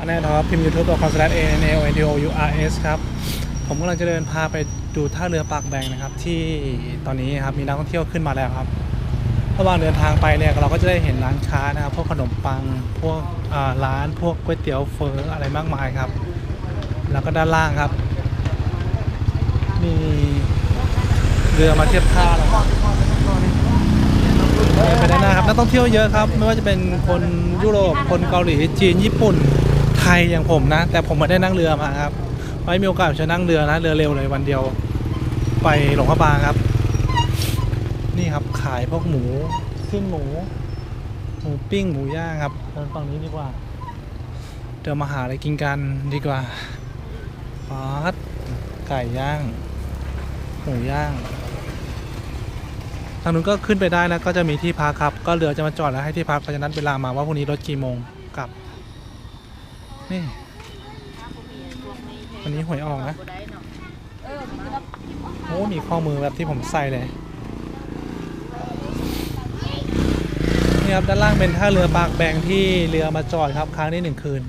อันนี้นะครับพิมพ์ YouTube ตัว com slash a n a o n t o u r s ครับ ผมกำลังจะเดินพาไปดูท่าเรือปากแบงนะครับ ที่ตอนนี้ครับมีนักท่องเที่ยวขึ้นมาแล้วครับ ระหว่างเดินทางไปเนี่ยเราก็จะได้เห็นร้านค้านะครับ พวกขนมปัง พวกร้านพวกก๋วยเตี๋ยวเฟออะไรมากมายครับ แล้วก็ด้านล่างครับ มีเรือมาเทียบท่าแล้วครับไปด้านหน้าครับนักท่องเที่ยวเยอะครับ ไม่ว่าจะเป็นคนยุโรปคนเกาหลีจีนญี่ปุ่น ไทยอย่างผมนะ แต่ผมไม่ได้นั่งเรือมาครับไว้มีโอกาสจะนั่งเรือนะเรือเร็วเลยวันเดียว ไปหลวงพระบางครับ นี่ครับขายพวกหมูขึ้นหมู หมูปิ้งหมูย่างครับเดินฝั่งนี้ดีกว่าเดี๋ยวมาหาอะไรกินกันดีกว่าฟาดไก่ย่าง หมูย่างทางนู้นก็ขึ้นไปได้นะก็จะมีที่พักครับ ก็เรือจะมาจอดแล้วให้ที่พักเขาจะนัดเวลามาว่าพรุ่งนี้รถกี่โมงกลับ นี่วันนี้หวยออกนะโอ้มีข้อมือแบบที่ผมใส่เลยนี่ครับด้านล่างเป็นท่าเรือปากแบงที่เรือมาจอดครับค้างได้หนึ่งคืน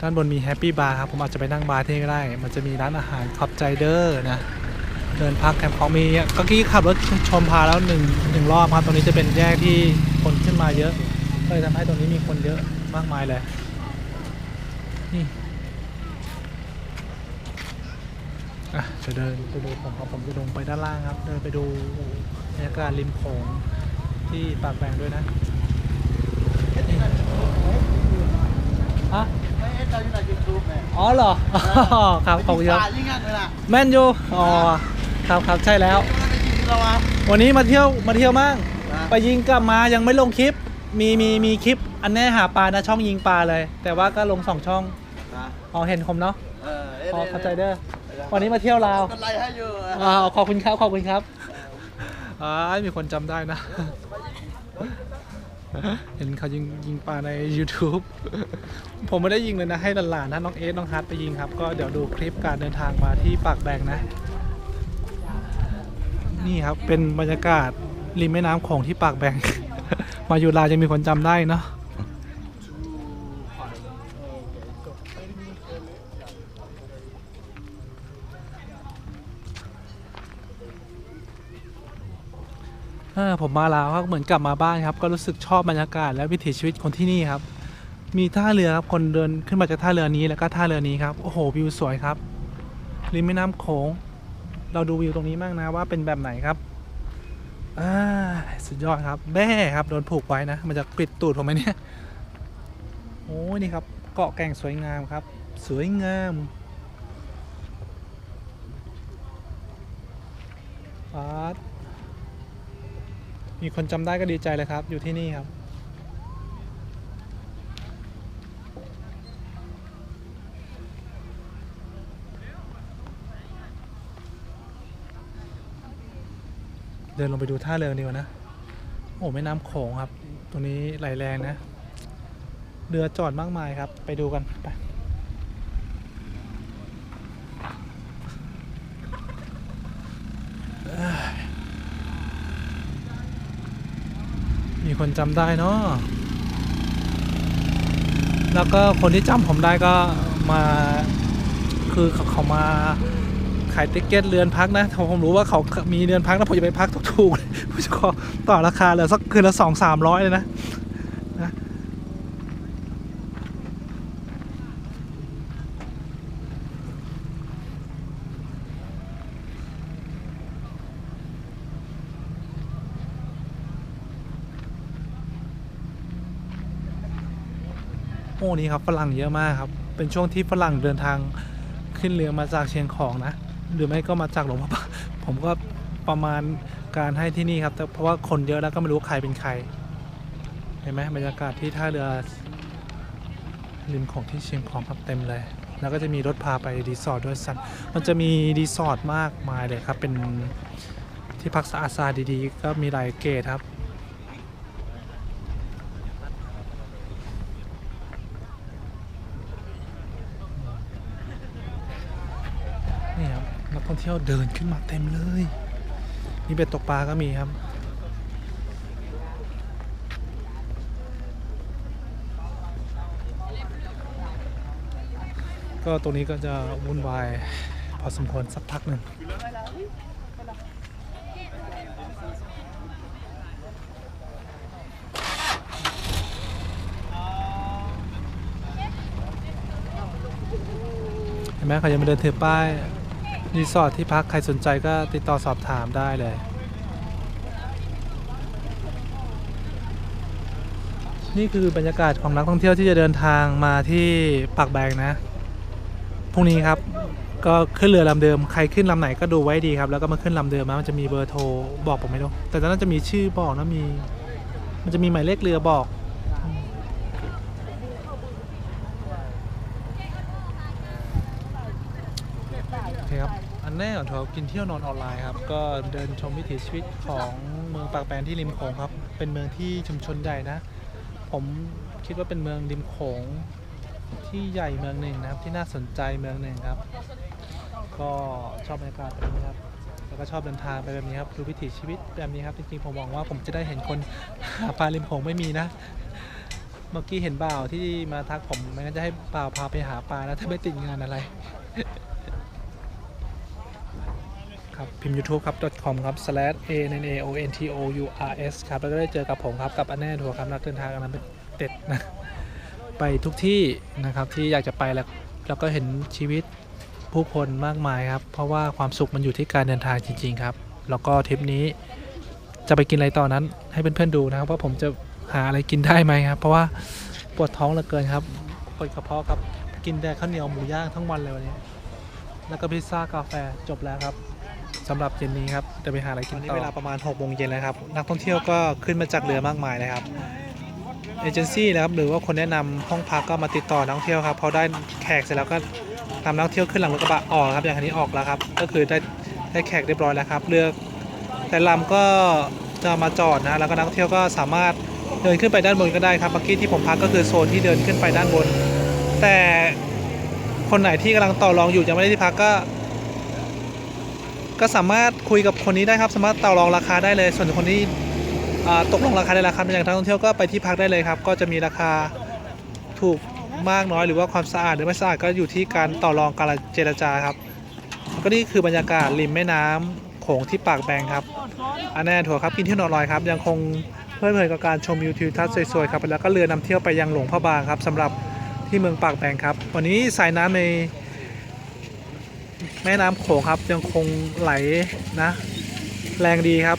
ด้านบนมีแฮปปี้บาร์ครับผมอาจจะไปนั่งบาร์ที่นี่ก็ได้ มันจะมีร้านอาหารขอบใจเดอร์นะเดินพักแคมป์ของมีก็กี้ขับรถชมพาแล้วหนึ่งหนึ่งรอบครับตรงนี้จะเป็นแยกที่คนขึ้นมาเยอะก็เลยทำให้ตรงนี้มีคนเยอะมากมายเลย นี่อะจะเดินไปดูผมครับผมจะลงไปด้านล่างครับ เดินไปดูบรรยากาศริมโขงที่ปากแบงด้วยนะนี่ฮะไม่เอ็ดเราอยู่ในยูทูบเนี่ยอ๋อเหรอครับขอบคุณครับยิ่งงันเลยล่ะแม่นอยู่อ๋อครับครับใช่แล้วเราอะวันนี้มาเที่ยวมาเที่ยวมั่งนะไปยิงกลับมายังไม่ลงคลิป มีมีมีคลิปอันแน่หาปลานะช่องยิงปลาเลย แต่ว่าก็ลงสองช่องนะ อ๋อเห็นผมเนาะเออเอ็ดพอเข้าใจเด้อวันนี้มาเที่ยวลาวกันไล่ให้อยู่อ่าขอบคุณครับขอบคุณครับอ่ามีคนจำได้นะ เห็นเขายิงยิงปลาใน YouTube ผมไม่ได้ยิงเลยนะ ให้หลานๆนะน้องเอสน้องฮาร์ดไปยิงครับ ก็เดี๋ยวดูคลิปการเดินทางมาที่ปากแบงนะ นี่ครับเป็นบรรยากาศริมแม่น้ำโขงที่ปากแบง มาอยู่ลาวจะมีคนจำได้เนาะ ผมมาแลาวครับเหมือนกลับมาบ้านครับ ก็รู้สึกชอบบรรยากาศและวิถีชีวิตคนที่นี่ครับ มีท่าเรือครับคนเดินขึ้นมาจากท่าเรือนี้แล้วก็ท่าเรือนี้ครับโอ้โหวิวสวยครับริมแม่น้ำโขงเราดูวิวตรงนี้มากนะว่าเป็นแบบไหนครับอ่าสุดยอดครับแม่ครับโดนผูกไว้นะ มันจะปิดตูดผมไหมเนี่ยโอ้ยนี่ครับ เกาะแก่งสวยงามครับ สวยงามปาด มีคนจำได้ก็ดีใจเลยครับ อยู่ที่นี่ครับ เดินลงไปดูท่าเรือนดีกว่านะ โอ้แม่น้ำโขงครับ ตรงนี้ไหลแรงนะ เรือจอดมากมายครับ ไปดูกันไป มีคนจำได้เนาะแล้วก็คนที่จำผมได้ก็มาคือเขาเขามาขายติ๊กเก็ตเรือนพักนะผมผมรู้ว่าเขามีเรือนพักแล้วผมจะไปพักถูกๆเลยผมจะขอต่อราคาเหลือสักคืนละสองสามร้อยเลยนะ โอ้นี่ครับฝรั่งเยอะมากครับ เป็นช่วงที่ฝรั่งเดินทางขึ้นเรือมาจากเชียงของนะ หรือไม่ก็มาจากหลวงพ่อผมก็ประมาณการให้ที่นี่ครับ แต่เพราะว่าคนเยอะแล้วก็ไม่รู้ใครเป็นใคร เห็นไหมบรรยากาศที่ท่าเรือริมของที่เชียงของครับเต็มเลย แล้วก็จะมีรถพาไปรีสอร์ทด้วยสันมันจะมีรีสอร์ทมากมายเลยครับ เป็นที่พักสะอาดสะอาดดีๆ ก็มีหลายเกตครับ นี่ครับนัก ท่องเที่ยวเดินขึ้นมาเต็มเลยมีเบ็ดตกปลาก็มีครับ ก็ตรงนี้ก็จะวุ่นวายพอสมควรสักพักหนึ่งเห็นไหมเขายังไม่เดินถือป้าย รีสอร์ทที่พักใครสนใจก็ติดต่อสอบถามได้เลย นี่คือบรรยากาศของนักท่องเที่ยวที่จะเดินทางมาที่ปากแบงนะพรุ่งนี้ครับก็ขึ้นเรือลำเดิมใครขึ้นลำไหนก็ดูไว้ดีครับ แล้วก็มาขึ้นลำเดิมนะมันจะมีเบอร์โทรบอกผมไม่รู้แต่นนั้นจะมีชื่อบอกนะมี มันจะมีหมายเลขเรือบอกโอเคครับ แรกก่อนทัวร์กินเที่ยวนอนออนไลน์ครับ ก็เดินชมวิถีชีวิตของเมืองปากแปนที่ริมโขงครับ เป็นเมืองที่ชุมชนใหญ่นะ ผมคิดว่าเป็นเมืองริมโขงที่ใหญ่เมืองหนึ่งนะครับ ที่น่าสนใจเมืองหนึ่งครับ ก็ชอบบรรยากาศแบบนี้ครับแล้วก็ชอบเดินทางไปแบบนี้ครับดูวิถีชีวิตแบบนี้ครับจริงๆผมหวังว่าผมจะได้เห็นคนหาปลาริมโขงไม่มีนะเมื่อกี้เห็นบ่าวที่มาทักผมไม่งั้นจะให้บ่าวพาไปหาปลานะถ้าไม่ติดงานอะไร ครับพิมพ์ youtube ครับ com ครับ slash a n a o n t o u r s ครับ แล้วก็ได้เจอกับผมครับ กับอันแน่ทัวร์ครับนักเดินทางอันนั้นเป็นเด็ดนะ ไปทุกที่นะครับที่อยากจะไปแล้วแล้วก็เห็นชีวิตผู้คนมากมายครับ เพราะว่าความสุขมันอยู่ที่การเดินทางจริง ๆ ครับ แล้วก็ทริปนี้จะไปกินอะไรต่อนั้น ให้เพื่อนๆดูนะครับว่าผมจะหาอะไรกินได้ไหมครับ เพราะว่าปวดท้องเหลือเกินครับปวดกระเพาะครับ กินแต่ข้าวเหนียวหมูย่างทั้งวันเลยวันนี้ แล้วก็พิซซ่ากาแฟจบแล้วครับ สำหรับเย็นนี้ครับจะไปหาอะไรกินต่อเวลาประมาณ6โมงเย็นแล้วครับ นักท่องเที่ยวก็ขึ้นมาจากเรือมากมายเลยครับเอเจนซี่นะครับหรือว่าคนแนะนำห้องพักก็มาติดต่อนักท่องเที่ยวครับพอได้แขกเสร็จแล้วก็นำนักท่องเที่ยวขึ้นหลังรถกระบะออกครับอย่างคันนี้ออกแล้วครับ ก็คือได้ได้แขกเรียบร้อยแล้วครับเรือแต่ลำก็จะมาจอดนะแล้วก็นักท่องเที่ยวก็สามารถเดินขึ้นไปด้านบนก็ได้ครับเมื่อกี้ที่ผมพักก็คือโซนที่เดินขึ้นไปด้านบน แต่คนไหนที่กำลังต่อรองอยู่ยังไม่ได้ที่พักก็ ก็สามารถคุยกับคนนี้ได้ครับ สามารถต่อรองราคาได้เลย ส่วนคนที่ตกลงราคาได้ราคาเป็นอย่างนักท่องเที่ยวก็ไปที่พักได้เลยครับ ก็จะมีราคาถูกมากน้อยหรือว่าความสะอาดหรือไม่สะอาดก็อยู่ที่การต่อรองการเจรจาครับ ก็นี่คือบรรยากาศริมแม่น้ำโขงที่ปากแบงครับอันแน่ถั่วครับกินเที่ยวนอนลอยครับ ยังคงเพลิดเพลินกับการชมวิวทิวทัศน์สวยๆครับแล้วก็เรือนำเที่ยวไปยังหลวงพระบางครับสำหรับที่เมืองปากแบงครับ วันนี้สายน้ำใน แม่น้ำโขงครับยังคงไหลนะ แรงดีครับ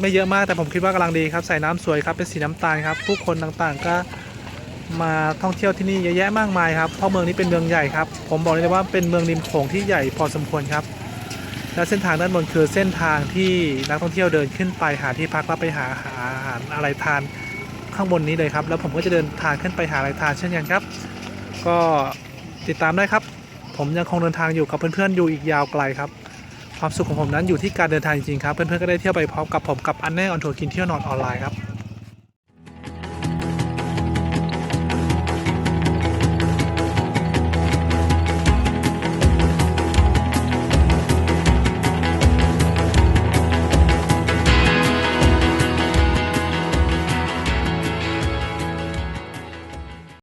ไม่เยอะมากแต่ผมคิดว่ากำลังดีครับใส่น้ำสวยครับเป็นสีน้ำตาลครับ ผู้คนต่างๆก็มาท่องเที่ยวที่นี่เยอะแยะมากมายครับเพราะเมืองนี้เป็นเมืองใหญ่ครับ ผมบอกเลยว่าเป็นเมืองริมโขงที่ใหญ่พอสมควรครับ และเส้นทางด้านบนคือเส้นทางที่นักท่องเที่ยวเดินขึ้นไปหาที่พักแล้วไปหาหาอาหารอะไรทานข้างบนนี้เลยครับ แล้วผมก็จะเดินทางขึ้นไปหาอะไรทานเช่นกันครับ ก็ติดตามได้ครับ ผมยังคงเดินทางอยู่กับเพื่อนๆอยู่อีกยาวไกลครับ ความสุขของผมนั้นอยู่ที่การเดินทางจริงๆครับ เพื่อนๆก็ได้เที่ยวไปพร้อมกับผมกับอันแน่ออนทัวร์กินเที่ยวนอนออนไลน์ครับ